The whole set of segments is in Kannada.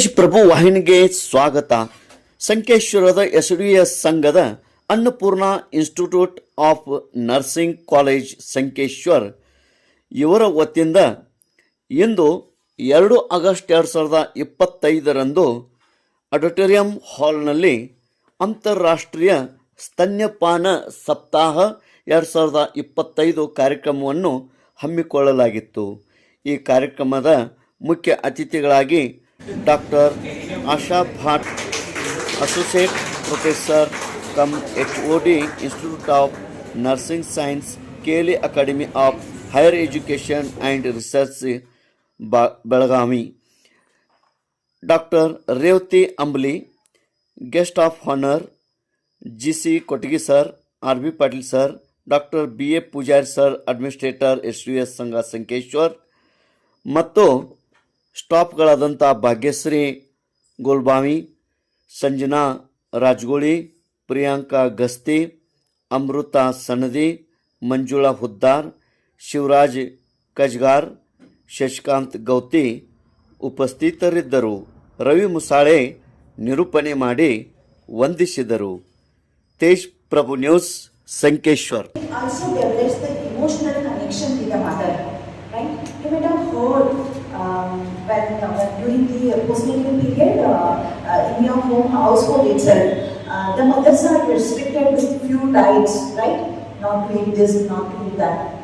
ತೇಜ್ ಪ್ರಭು ವಾಹಿನಿಗೆ ಸ್ವಾಗತ. ಸಂಕೇಶ್ವರದ ಎಸ್ ಡಿ ಎಸ್ ಸಂಘದ Annapurna institute of nursing college Sankeshwar ಇವರ ವತಿಯಿಂದ ಇಂದು ಎರಡು ಆಗಸ್ಟ್ ಎರಡು ಸಾವಿರದ ಇಪ್ಪತ್ತೈದರಂದು ಆಡಿಟೋರಿಯಂ ಹಾಲ್ನಲ್ಲಿ ಅಂತಾರಾಷ್ಟ್ರೀಯ ಸ್ತನ್ಯಪಾನ ಸಪ್ತಾಹ ಎರಡು ಸಾವಿರದ ಇಪ್ಪತ್ತೈದು ಕಾರ್ಯಕ್ರಮವನ್ನು ಹಮ್ಮಿಕೊಳ್ಳಲಾಗಿತ್ತು. ಈ ಕಾರ್ಯಕ್ರಮದ ಮುಖ್ಯ ಅತಿಥಿಗಳಾಗಿ doctor Asha Bhat associate professor cum H O D institute of nursing science KLE academy of higher education and research ಬ Belagavi doctor Revathi Ambli guest of honour G C Kotagi sir R B Patil sir doctor B A Pujari sir administrator S U S ಸಂಘ ಸಂಕೇಶ್ವರ್ ಮತ್ತು ಸ್ಟಾಫ್ಗಳಾದಂಥ ಭಾಗ್ಯಶ್ರೀ ಗೋಲ್ಬಾವಿ, ಸಂಜನಾ ರಾಜಗೋಳಿ, ಪ್ರಿಯಾಂಕಾ ಗಸ್ತಿ, ಅಮೃತ ಸನದಿ ಮಂಜುಳಾ ಹುದ್ದಾರ್, ಶಿವರಾಜ್ ಕಜ್ಗಾರ್, ಶಶಿಕಾಂತ್ ಗೌತಿ ಉಪಸ್ಥಿತರಿದ್ದರು. ರವಿ ಮುಸಾಳೆ ನಿರೂಪಣೆ ಮಾಡಿ ವಂದಿಸಿದರು. Tej Prabhu news, Sankeshwar. Um, when, uh, during the postnatal period uh, uh, in your home household itself, uh, the mothers are restricted with few diets, right? Not eat this, not eat that.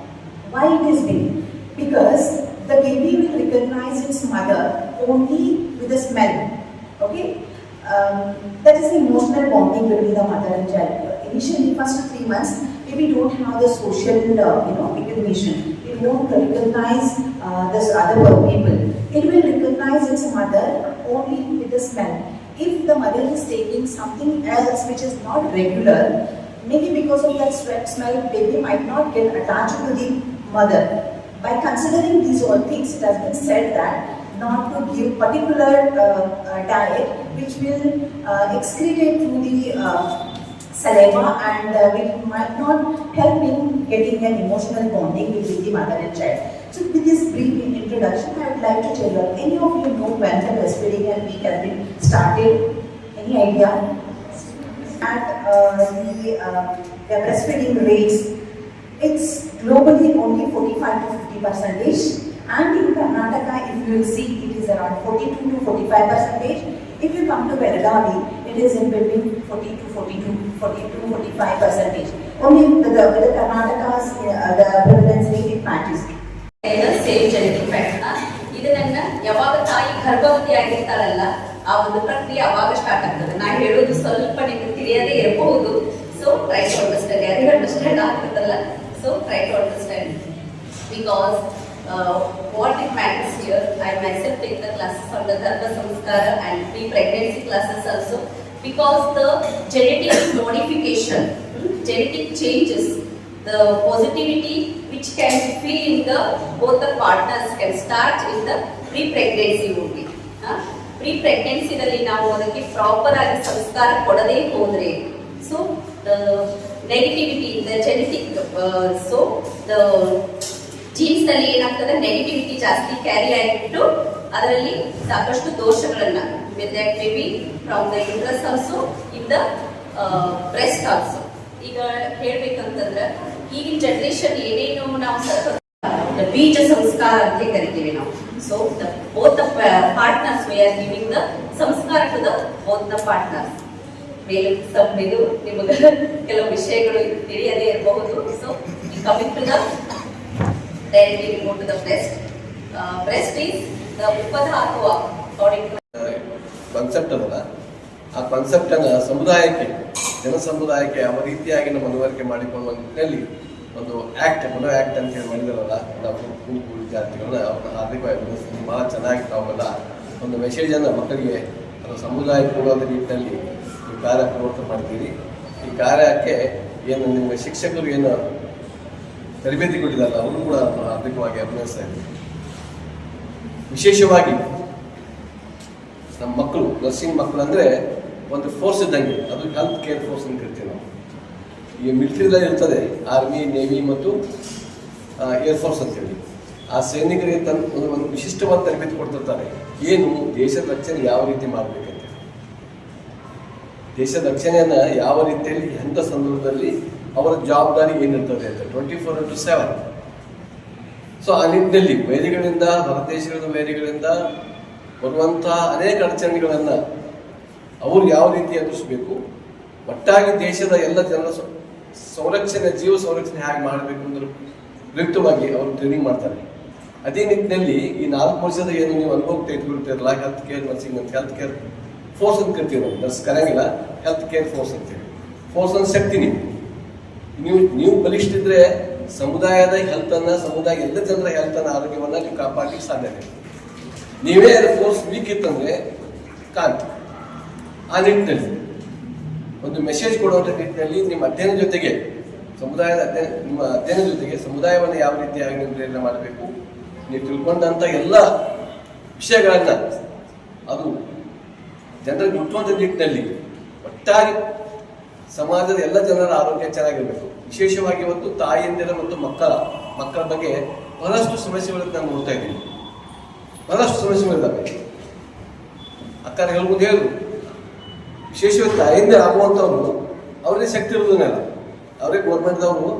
Why it is big? Because the baby will recognize its mother only with the smell, okay? Um, that is the emotional bonding between the mother and child. Initially, first three months, maybe don't have the social, uh, you know, recognition. It won't recognize uh, this other people. It will recognize its mother only with the smell. If the mother is taking something else which is not regular, maybe because of that sweat smell, baby might not get attached to the mother. By considering these all things, it has been said that not to give particular uh, uh, diet which will uh, excretate through the uh, saliva and uh, which might not help in getting an emotional bonding between the mother and child. So with this brief introduction, I would like to tell you, any of you know when the breastfeeding and week has been started? Any idea? At uh, the, uh, the breastfeeding rates, it's globally only 45 to 50 percentage. And in Karnataka, if you will see, it is around 42 to 45 percentage. If you come to Belagavi, it is in between 40 to 42, 42 to 45 percentage. Only the, the Karnataka's, uh, the prevalence rate, it matches. ಇದನ್ನ ಯಾವಾಗ ತಾಯಿ ಗರ್ಭವತಿ ಆಗಿರ್ತಾರಲ್ಲ ಆ ಒಂದು ಪ್ರಕ್ರಿಯೆ ಅವಾಗ ಸ್ಟಾರ್ಟ್ ಆಗ್ತದೆ ನಾ ಹೇಳೋದು ಸ್ವಲ್ಪ ನಿಮ್ಗೆ ತಿಳಿಯದೇ ಇರಬಹುದು ಸೊ ಟ್ರೈ ಟು ಅಂಡರ್ಸ್ಟ್ಯಾಂಡ್ ಯಾರಿಗೆ ಅಂಡರ್ಸ್ಟ್ಯಾಂಡ್ ಆಗ್ತದಲ್ಲ so try to understand because what it matters here I myself take the classes on the Dharma Samskara and pre-pregnancy classes also because the genetic modification, hmm, genetic changes, the positivity which can be feel in the both the partners can start in the pre-pregnancy only. pregnancy ಪ್ರೆಗ್ನೆನ್ಸಿನಲ್ಲಿ ನಾವು ಅದಕ್ಕೆ ಪ್ರಾಪರ್ ಆಗಿ ಸಂಸ್ಕಾರ ಕೊಡದೇ ಹೋದ್ರೆ so the negativity the genetic so the genes ನಲ್ಲಿ ಏನಾಗ್ತದೆ ನೆಗೆಟಿವಿಟಿ ಜಾಸ್ತಿ ಕ್ಯಾರಿ ಆಗಿಬಿಟ್ಟು ಅದರಲ್ಲಿ ಸಾಕಷ್ಟು ದೋಷಗಳನ್ನ maybe the uterus also, in in the breast also. ಈಗ ಹೇಳ್ಬೇಕಂತಂದ್ರೆ ಈಗಿನ ಜನರೇಷನ್ ಏನೇನು ನಾವು ದ ಬೀಜ ಸಂಸ್ಕಾರ ಅಂತ ಕರಿತೀವಿ ನಾವು. So the both the partners we are giving the samskara to the both the partners ಮೇಲೆ ಇದು ನಿಮಗೆ ಕೆಲವು ವಿಷಯಗಳು ತಿಳಿಯದೇ ಇರಬಹುದು. So coming to the directly go to the breast breast is the upadhatu according to concept ಅದಲ್ಲ ಆ ಕಾನ್ಸೆಪ್ಟ್ ಅನ್ನ ಸಮುದಾಯಕ್ಕೆ, ಜನ ಸಮುದಾಯಕ್ಕೆ ಯಾವ ರೀತಿಯಾಗಿ ನಾವು ಮನವರಿಕೆ ಮಾಡಿಕೊಳ್ಳುವ ನಿಟ್ಟಿನಲ್ಲಿ ಒಂದು ಆಕ್ಟ್ ಮನೋ ಆಕ್ಟ್ ಅಂತ ಹೇಳಿ ಮಾಡಿದಾರಲ್ಲ, ನಾವು ಗುಂಪು ವಿದ್ಯಾರ್ಥಿಗಳನ್ನ ಅವ್ರನ್ನ ಹಾರ್ದಿಕವಾಗಿ ಭಾಳ ಚೆನ್ನಾಗಿ ತಾವೆಲ್ಲ ಒಂದು ಮೆಸೇಜನ್ನು ಮಕ್ಕಳಿಗೆ, ಅದು ಸಮುದಾಯ ಕೊಡೋದ ನಿಟ್ಟಿನಲ್ಲಿ ಈ ಕಾರ್ಯ ಪ್ರವರ್ತನೆ ಮಾಡ್ತೀವಿ ಈ ಕಾರ್ಯಕ್ಕೆ ಏನು ನಿಮ್ಮ ಶಿಕ್ಷಕರು ಏನು ತರಬೇತಿ ಕೊಟ್ಟಿದ್ದಾರಲ್ಲ ಅವರು ಕೂಡ ಹಾರ್ದಿಕವಾಗಿ ಅಭಿನಯಿಸ್ತಾ ಇದ್ದೀವಿ ವಿಶೇಷವಾಗಿ ನಮ್ಮ ಮಕ್ಕಳು ನರ್ಸಿಂಗ್ ಮಕ್ಕಳು ಅಂದರೆ ಒಂದು ಫೋರ್ಸ್ ಇದ್ದಂಗೆ, ಅದು ಹೆಲ್ತ್ ಕೇರ್ ಫೋರ್ಸ್ ಅಂತ ಕರಿತೀವಿ ನಾವು. ಈಗ ಮಿಲಿಟರಿದಲ್ಲಿ ಇರ್ತದೆ ಆರ್ಮಿ ನೇವಿ ಮತ್ತು ಏರ್ ಫೋರ್ಸ್ ಅಂತೇಳಿ ಆ ಸೈನಿಕರಿಗೆ ತನ್ನ ಒಂದು ಒಂದು ವಿಶಿಷ್ಟವಾದ ತರಬೇತಿ ಕೊಡ್ತಿರ್ತಾರೆ. ಏನು? ದೇಶದ ರಕ್ಷಣೆ ಯಾವ ರೀತಿ ಮಾಡಬೇಕಂತ ದೇಶದ ರಕ್ಷಣೆಯನ್ನು ಯಾವ ರೀತಿಯಲ್ಲಿ ಎಂಥ ಸಂದರ್ಭದಲ್ಲಿ ಅವರ ಜವಾಬ್ದಾರಿ ಏನಿರ್ತದೆ ಅಂತ twenty four into seven so ಆ ನಿಟ್ಟಿನಲ್ಲಿ ವೈರಿಗಳಿಂದ ಹೊರದೇಶಗಳ ವೈರಿಗಳಿಂದ ಬರುವಂತಹ ಅನೇಕ ಅಡಚಣೆಗಳನ್ನು ಅವರು ಯಾವ ರೀತಿ ಎದುರಿಸಬೇಕು? ಒಟ್ಟಾಗಿ ದೇಶದ ಎಲ್ಲ ಜನರ ಸಂರಕ್ಷಣೆ, ಜೀವ ಸಂರಕ್ಷಣೆ ಹೇಗೆ ಮಾಡಬೇಕು ಅಂದ್ರೆ ಉಪಯುಕ್ತವಾಗಿ ಅವರು ಟ್ರೈನಿಂಗ್ ಮಾಡ್ತಾರೆ. ಅದೇ ನಿಟ್ಟಿನಲ್ಲಿ ಈ ನಾಲ್ಕು ವರ್ಷದ ಏನು ನೀವು ಅನುಭವ ತೆಗೆದುಕೊಳ್ತಿರಲ್ಲ ಹೆಲ್ತ್ ಕೇರ್ ನರ್ಸಿಂಗ್ ಅಂತ ಹೆಲ್ತ್ ಕೇರ್ ಫೋರ್ಸ್ ಅಂತ ಕರಿತೀವಿ ನಾವು. ನರ್ಸ್ ಕರೆಯಂಗಿಲ್ಲ ಹೆಲ್ತ್ ಕೇರ್ ಫೋರ್ಸ್ ಅಂತೇಳಿ ಫೋರ್ಸ್ ಅಂತ ಶಕ್ತಿ ನೀವು. ನೀವು ನೀವು ಬಲಿಷ್ಠ ಸಮುದಾಯದ ಹೆಲ್ತ್ ಅನ್ನ, ಸಮುದಾಯ ಎಲ್ಲ ಜನರ ಹೆಲ್ತ್ ಆರೋಗ್ಯವನ್ನು ಆರೋಗ್ಯವನ್ನ ನೀವು ಕಾಪಾಡಲಿಕ್ಕೆ ಸಾಧ್ಯತೆ ನೀವೇ ಫೋರ್ಸ್ ವೀಕ್ ಇತ್ತಂದ್ರೆ ಕಾಂತಿ ಆ ನಿಟ್ಟಿನಲ್ಲಿ. ಒಂದು ಮೆಸೇಜ್ ಕೊಡುವಂಥ ನಿಟ್ಟಿನಲ್ಲಿ ನಿಮ್ಮ ಅಧ್ಯಯನ ಜೊತೆಗೆ, ಸಮುದಾಯದ ಅಧ್ಯಯನ, ನಿಮ್ಮ ಅಧ್ಯಯನ ಜೊತೆಗೆ ಸಮುದಾಯವನ್ನು ಯಾವ ರೀತಿಯಾಗಿ ನಿರ್ಣಯ ಮಾಡಬೇಕು? ನೀವು ತಿಳ್ಕೊಂಡಂಥ ಎಲ್ಲ ವಿಷಯಗಳನ್ನು ಅದು ಜನರಿಗೆ ಮುಟ್ಟುವಂಥ ನಿಟ್ಟಿನಲ್ಲಿ ಒಟ್ಟಾಗಿ ಸಮಾಜದ ಎಲ್ಲ ಜನರ ಆರೋಗ್ಯ ಚೆನ್ನಾಗಿರಬೇಕು. ವಿಶೇಷವಾಗಿ ಇವತ್ತು ತಾಯಿಯಂದಿರ ಮತ್ತು ಮಕ್ಕಳ ಮಕ್ಕಳ ಬಗ್ಗೆ ಬಹಳಷ್ಟು ಸಮಸ್ಯೆಗಳನ್ನು ನಾನು ನೋಡ್ತಾ ಇದ್ದೀನಿ. ಬಹಳಷ್ಟು ಸಮಸ್ಯೆಗಳಿದ್ದಾವೆ ಅಕ್ಕ ಹೇಳ್ಬೋದು ಹೇಳಿದ್ರು ವಿಶೇಷವಾಗಿ ತಾಯಿಯಿಂದ ಆಗುವಂಥವ್ರು ಅವರಿಗೆ ಶಕ್ತಿ ಇರೋದನ್ನೆಲ್ಲ ಅವರೇ ಗೌರ್ಮೆಂಟ್ದವರು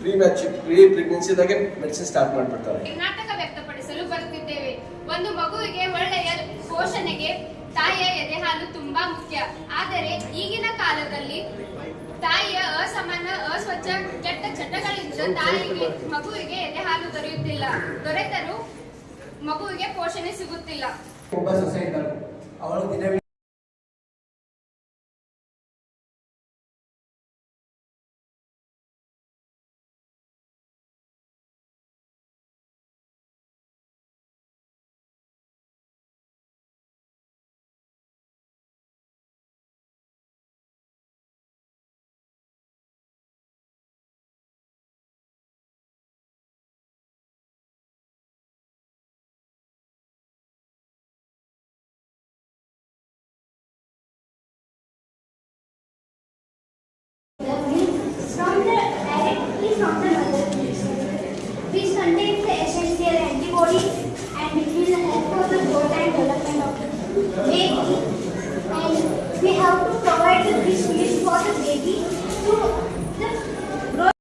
ಪ್ರೀ ಮ್ಯಾಚ್ ಪ್ರೀ ಪ್ರೆಗ್ನೆನ್ಸಿದಾಗೆ ಮೆಡಿಸಿನ್ ಸ್ಟಾರ್ಟ್ ಮಾಡಿಬಿಡ್ತಾರೆ. ವ್ಯಕ್ತಪಡಿಸಲು ಬರುತ್ತಿದ್ದೇವೆ. ಒಂದು ಮಗುವಿಗೆ ಒಳ್ಳೆಯ ಪೋಷಣೆಗೆ ತಾಯಿಯ ಎದೆಹಾಲು ತುಂಬಾ ಮುಖ್ಯ. ಆದರೆ ಈಗಿನ ಕಾಲದಲ್ಲಿ ತಾಯಿಯ ಅಸಮಾನ, ಅಸ್ವಚ್ಛ, ಕೆಟ್ಟ ಚಟಗಳಿಂದ ತಾಯಿಗೆ ಮಗುವಿಗೆ ಎದೆಹಾಲು ದೊರೆಯುತ್ತಿಲ್ಲ. ದೊರೆತರೂ ಮಗುವಿಗೆ ಪೋಷಣೆ ಸಿಗುತ್ತಿಲ್ಲ. ಅವಳು baby. And we have to provide the breast milk for the baby to the growth.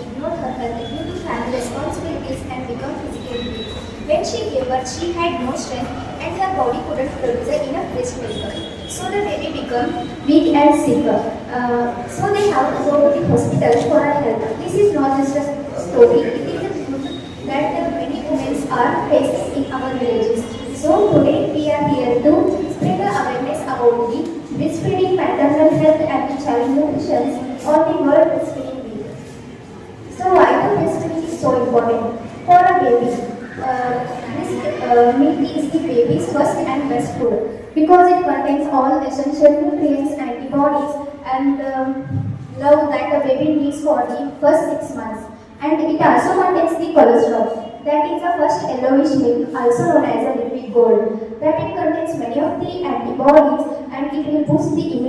Ignored her health due to family responsibilities and become physically weak. When she gave birth, she had no strength and her body couldn't produce enough breast milk. So the baby became weak and sick. Uh, so they have to go to the hospital for a help. This is not just a story, it is a truth that the many women are facing in our villages. So today we are here to spread the awareness about the breastfeeding, maternal health and child nutrition on the World Breastfeeding Week. So why the breastfeeding is so important for a baby? Uh, this uh, milk is the baby's first and best food because it contains all essential nutrients, antibodies, and um, love that the baby needs for the first six months. And it also contains the cholesterol. That is the first yellowish milk, also known as a liquid gold. That it contains many of the antibodies and it will boost the immunity.